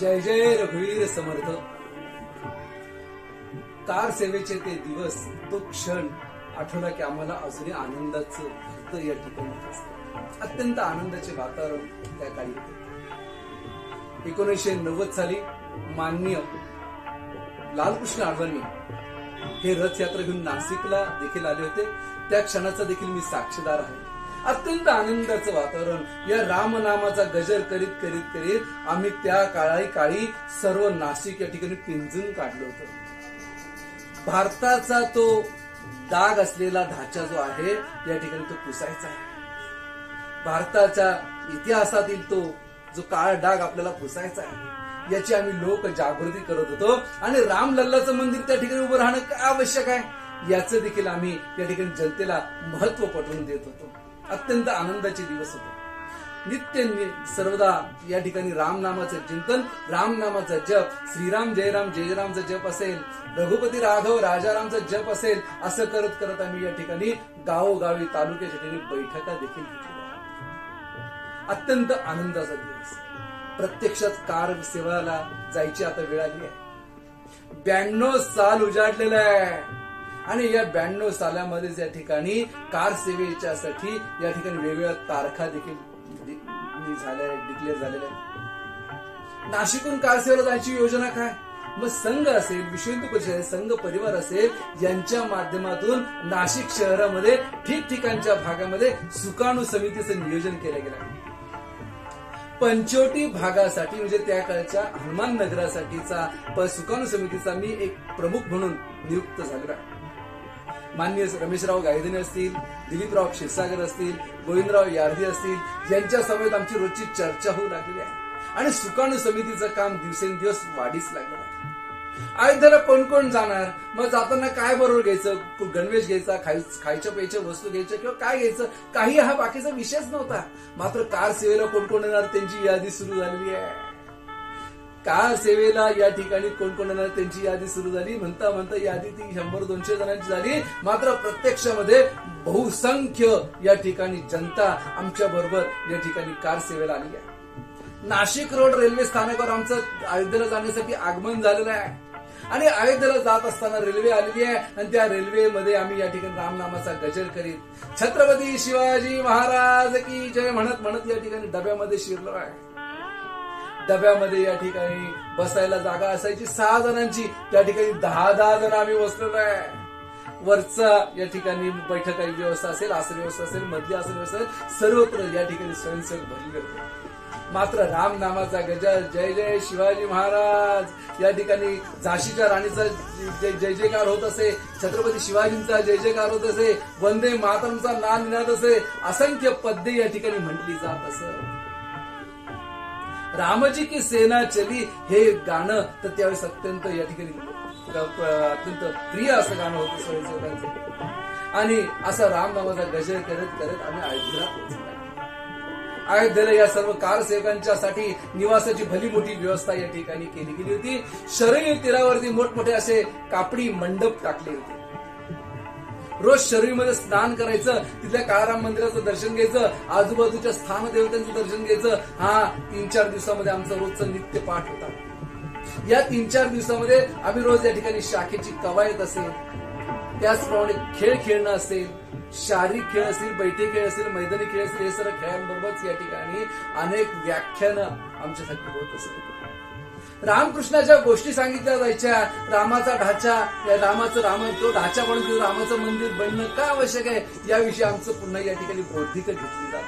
जय जय रघुवीर समर्थ. कार सेवेचे ते दिवस तो क्षण आठवला की आम्हाला अजूनही आनंदाचं भरत या ठिकाणी अत्यंत आनंदाचे वातावरण त्या काळी होते. एकोणीसशे नव्वद साली मान्य लालकृष्ण आडवाणी हे रथयात्रा घेऊन नाशिकला देखील आले होते. त्या क्षणाचा देखील मी साक्षीदार आहे. अत्यंत आनंदाचं वातावरण. या रामनामाचा गजर करीत करीत करीत आम्ही त्या काळी काळी सर्व नाशिक या ठिकाणी पिंजून काढलं होतं. भारताचा तो दाग असलेला ढाचा जो आहे या ठिकाणी तो पुसायचा आहे. भारताच्या इतिहासातील तो जो काळा डाग आपल्याला पुसायचा आहे याची आम्ही लोक जागृती करत होतो. आणि रामलल्लाचं मंदिर त्या ठिकाणी उभं राहणं काय आवश्यक आहे याचं देखील आम्ही या ठिकाणी जनतेला महत्त्व पटवून देत होतो. अत्यंत आनंदाचे दिवस होते. नित्य सर्वदा या ठिकाणी रामनामाचं चिंतन रामनामाचा जप श्रीराम जयराम जयरामचा जप असेल रघुपती राघव राजारामचा जप असेल असं करत करत आम्ही या ठिकाणी गावोगावी तालुक्याच्या ठिकाणी बैठका देखील घेतल्या. अत्यंत आनंदाचा दिवस. प्रत्यक्षात कार सेवाला जायची आता वेळ आली आहे. ब्याण्णव साल उजाडलेलं आहे. आणि या ब्याण्णव सालामध्येच या ठिकाणी कार सेवेच्यासाठी या ठिकाणी वेगवेगळ्या तारखा देखील झाल्या डिक्लेअर झालेल्या आहेत. नाशिकहून कार सेवेला जायची योजना काय? मग संघ असेल विश्व हिंदू परिषद संघ परिवार असेल यांच्या माध्यमातून नाशिक शहरामध्ये ठिकठिकाणच्या भागामध्ये सुकाणू समितीचं नियोजन केलं गेलं. आहे भागासाठी म्हणजे त्या काळच्या हनुमान नगरासाठीचा सुकाणू समितीचा मी एक प्रमुख म्हणून नियुक्त झालेला आहे. मान्य रमेशराव गायधने असतील दिलीपराव क्षीरसागर असतील गोविंदराव यार्दी असतील यांच्या समेत आमची रोजची चर्चा होऊ लागली आहे. आणि सुकाणू समितीचं काम दिवसेंदिवस वाढीच लागलं आहे. अयोध्याला कोण कोण जाणार? मग जाताना काय बरोबर घ्यायचं? गणवेश घ्यायचा खाय खायच्या प्यायच्या वस्तू घ्यायच्या किंवा काय घ्यायचं? काही हा बाकीचा विषयच नव्हता. मात्र कार सेवेला कोण कोण येणार त्यांची यादी सुरू झालेली आहे. काळ सेवेला या ठिकाणी कोण कोण येणार? त्यांची यादी सुरू झाली. म्हणता म्हणता यादी ती शंभर दोनशे जणांची झाली. मात्र प्रत्यक्षामध्ये बहुसंख्य या ठिकाणी जनता आमच्या बरोबर या ठिकाणी कार सेवेला आली आहे. नाशिक रोड रेल्वे स्थानकावर आमचं अयोध्येला जाण्यासाठी आगमन झालेलं आहे. आणि अयोध्येला जात असताना रेल्वे आलेली आहे. आणि त्या रेल्वेमध्ये आम्ही या ठिकाणी रामनामाचा गजर करीत छत्रपती शिवाजी महाराज की जय म्हणत म्हणत या ठिकाणी डब्यामध्ये शिरलो आहे. डब्यामध्ये या ठिकाणी बसायला जागा असायची. सहा जणांची. त्या ठिकाणी दहा दहा जण आम्ही बसलेलो आहे. वरचा या ठिकाणी बैठकाची व्यवस्था असेल आसन व्यवस्था असेल मधली आसन व्यवस्था असेल सर्वत्र या ठिकाणी स्वयंसेवक भरले होते मात्र राम नामाचा गजर जय जय शिवाजी महाराज. या ठिकाणी झाशीच्या राणीचा जय जय जयकार होत असे छत्रपती शिवाजींचा जय जयकार होत असे वंदे मातरमचा नाद निनाद असे असंख्य पद्ये या ठिकाणी म्हटली जात असत रामजी की सेना चली हे गाणं. तर त्यावेळेस अत्यंत या ठिकाणी अत्यंत प्रिय असं गाणं होतं स्वयंसेवकांचं आणि असा रामनामाचा गजर करत करत आम्ही अयोध्येला पोहोचलो. अयोध्येला या सर्व कारसेवकांच्यासाठी निवासाची भली मोठी व्यवस्था या ठिकाणी केली गेली होती. शरयू तीरावरती मोठमोठे असे कापडी मंडप टाकले होते. रोज शरीरमध्ये स्नान करायचं तिथल्या काळाराम मंदिराचं दर्शन घ्यायचं आजूबाजूच्या स्थान देवतांचं दर्शन घ्यायचं हा तीन चार दिवसामध्ये आमचं रोजचं नित्य पाठ होता. या तीन चार दिवसामध्ये आम्ही रोज या ठिकाणी शाखेची कवायत असेल त्याचप्रमाणे खेळ खेळणं असेल शारीरिक खेळ असतील बैठे खेळ असतील मैदानी खेळ असतील हे सर्व खेळांबरोबरच या ठिकाणी अनेक व्याख्यानं आमच्यासाठी होत असेल रामकृष्णाच्या गोष्टी सांगितल्या जायच्या. रामाचा ढाचा या रामाचं राम तो ढाचा म्हणून रामाचं मंदिर बनणं का आवश्यक आहे? याविषयी आमचं पुन्हा या ठिकाणी बौद्धिक घेतली जात.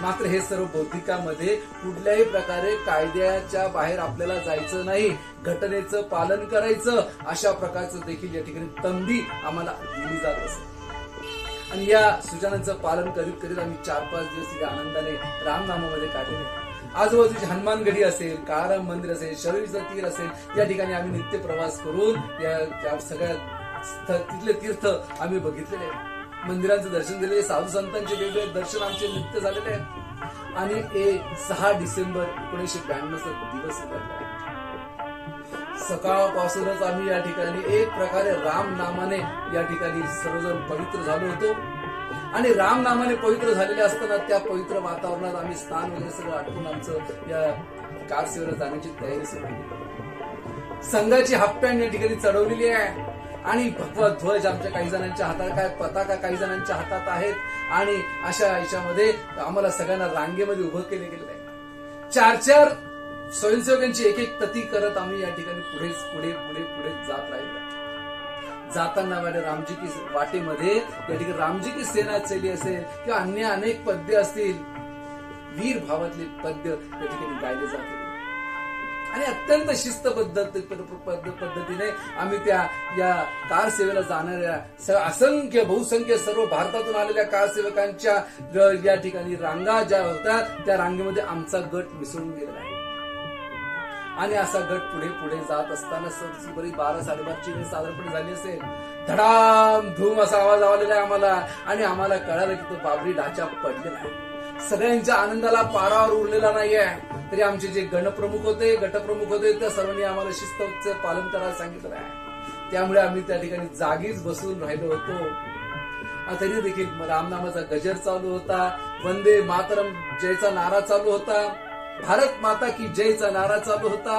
मात्र हे सर्व बौद्धिकामध्ये कुठल्याही प्रकारे कायद्याच्या बाहेर आपल्याला जायचं नाही. घटनेचं पालन करायचं. अशा प्रकारचं देखील या ठिकाणी तंबी आम्हाला दिली जात असते आणि या सूचनांचं पालन करीत करीत आम्ही चार पाच दिवस तिथे आनंदाने रामनामामध्ये काढलेले. आजूबाजूची हनुमानगढी असेल काळाराम मंदिर असेल शरीरचं तीर असेल या ठिकाणी आम्ही नित्य प्रवास करून या त्या सगळ्या तिथले तीर्थ आम्ही बघितलेले मंदिरांचं दर्शन झालेले साधू संतांचे वेगवेगळे दर्शन आमचे नित्य झालेले आहेत. आणि एक सहा डिसेंबर एकोणीसशे ब्याण्णवचा दिवस सकाळपासूनच आम्ही या ठिकाणी एक प्रकारे राम नामाने या ठिकाणी सर्वजण पवित्र झालो होतो. आणि राम नामाने पवित्र झालेले असताना त्या पवित्र वातावरणात आम्ही स्नान वगैरे सगळं आटपून आमचं या कार जाण्याची तयारी सुरू केली. संघाची हप्प्यान या ठिकाणी चढवलेली आहे. आणि भगवा ध्वज आमच्या काही जणांच्या हातात काय पताका काही जणांच्या हातात आहेत. आणि अशा याच्यामध्ये आम्हाला सगळ्यांना रांगेमध्ये उभं केले गेलेलं आहे. चार चार स्वयंसेवकांची एक एक तती करत आम्ही या ठिकाणी पुढे पुढे पुढे पुढे जात जाताना वाटे रामजी की वाटेमध्ये त्या ठिकाणी रामजी की सेना चली असेल किंवा अन्य अनेक पद्य असतील वीर भावातले पद्य त्या ठिकाणी गायले जाते आणि अत्यंत शिस्त पद्धत पद्धतीने आम्ही त्या या कार सेवेला जाणाऱ्या असंख्य बहुसंख्य सर्व भारतातून आलेल्या कार सेवकांच्या या ठिकाणी रांगा ज्या होत्या त्या रांगेमध्ये आमचा गट मिसळून गेला आहे. आणि असा गट पुढे पुढे जात असताना स- बरी बारा साडेबारची वेळ साधारणपणे झाली असेल. धडाम धूम असा आवाज आलेला आहे आम्हाला. आणि आम्हाला कळालं की तो बाबरी ढाचा पडलेला आहे. सगळ्यांच्या आनंदाला पारावर उरलेला नाहीये. तरी आमचे जे गणप्रमुख होते गटप्रमुख होते त्या सर्वांनी आम्हाला शिस्तचं पालन करायला सांगितलं आहे. त्यामुळे आम्ही त्या ठिकाणी जागीच बसून राहिलो होतो. तरी देखील रामनामाचा गजर चालू होता. वंदे मातरम जयचा नारा चालू होता. भारत माता की जयचा नारा चालू होता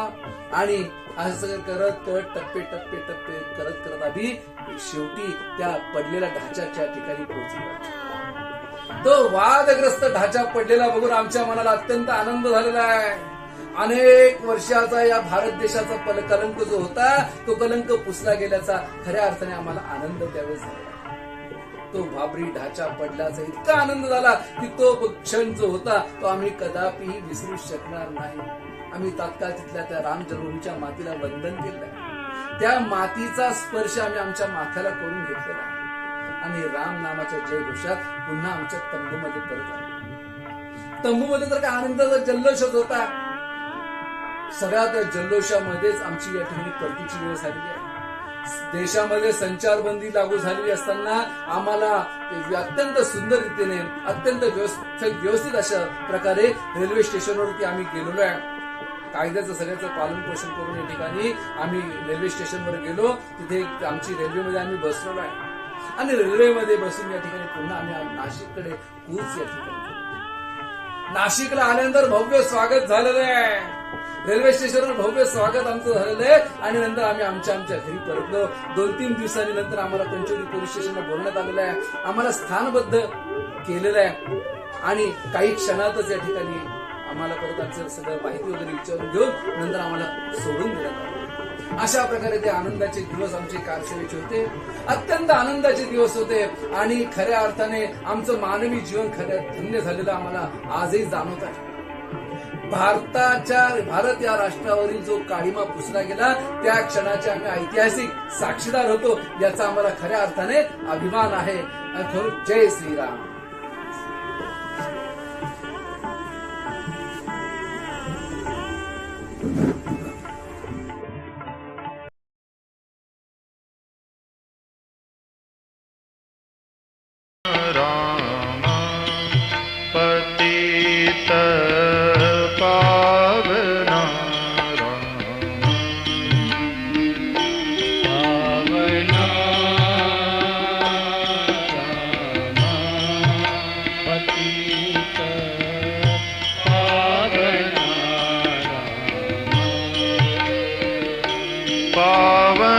आणि असं करत करत टप्पे टप्पे टप्पे करत करत आधी शेवटी त्या पडलेल्या ढाच्याच्या ठिकाणी पोहोचलो. तो वादग्रस्त ढाचा पडलेला बघून आमच्या मनाला अत्यंत आनंद झालेला आहे. अनेक वर्षाचा या भारत देशाचा कलंक जो होता तो कलंक पुसला गेल्याचा खऱ्या अर्थाने आम्हाला आनंद त्यावेळेस झाला. तो भाबरी ढाचा पडल्याचा इतका आनंद झाला की तो क्षण जो होता तो आम्ही कदापिही विसरू शकणार नाही. आम्ही तात्काळ तिथल्या त्या राम जन्मभूमीच्या मातीला वंदन केलं. त्या मातीचा स्पर्श आम्ही आमच्या माथ्याला करून घेतलेला आहे. आणि राम नामाच्या जय घोषात पुन्हा आमच्या तंबूमध्ये परत आलो. तंबूमध्ये तर काय आनंदाचा जल्लोषच होता. सगळ्या त्या जल्लोषामध्येच आमची या ठिकाणी परतीची वेळ झालेली आहे. देशामध्ये संचारबंदी लागू झालेली असताना आम्हाला अत्यंत सुंदर रीतीने अत्यंत व्यवस्थित व्यवस्थित अशा प्रकारे रेल्वे स्टेशनवरती आम्ही गेलेलो आहे. कायद्याचं सगळ्याचं पालन पोषण करून या ठिकाणी आम्ही रेल्वे स्टेशनवर गेलो. तिथे आमची रेल्वेमध्ये आम्ही बसलेलो आहे. आणि रेल्वेमध्ये बसून या ठिकाणी पुन्हा आम्ही नाशिककडे कूच या ठिकाणी. नाशिकला आल्यानंतर भव्य स्वागत झालेलं आहे. रेल्वे स्टेशनवर भव्य स्वागत आमचं झालेलं आहे. आणि नंतर आम्ही आमच्या आमच्या घरी परतलो. दोन तीन दिवसांनी नंतर आम्हाला पंचोली पोलीस स्टेशनला बोलण्यात आलेलं आहे. आम्हाला स्थानबद्ध केलेलं आहे. आणि काही क्षणातच या ठिकाणी आम्हाला परत आमचं सगळं माहिती वगैरे विचारून घेऊन नंतर आम्हाला सोडून देण्यात आलं. अशा प्रकारे ते आनंदाचे दिवस आमचे कारसेवेचे होते. अत्यंत आनंदाचे दिवस होते. आणि खऱ्या अर्थाने आमचं मानवी जीवन खऱ्या धन्य झालेलं आम्हाला आजही जाणवत आहे. भारताच्या भारत या राष्ट्रावरील जो काळीमा पुसला गेला त्या क्षणाचे आम्ही ऐतिहासिक साक्षीदार होतो याचा आम्हाला खऱ्या अर्थाने अभिमान आहे. जय श्रीराम. पावना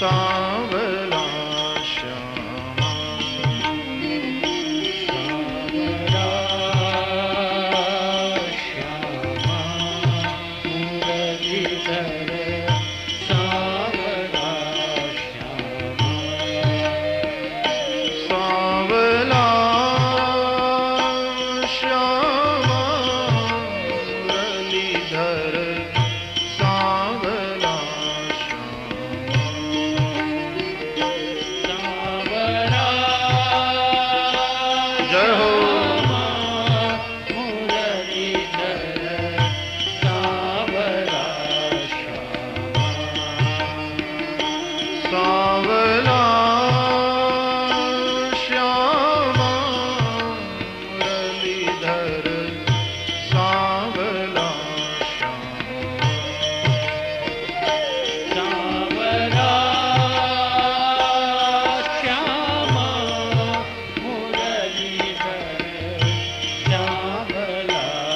song.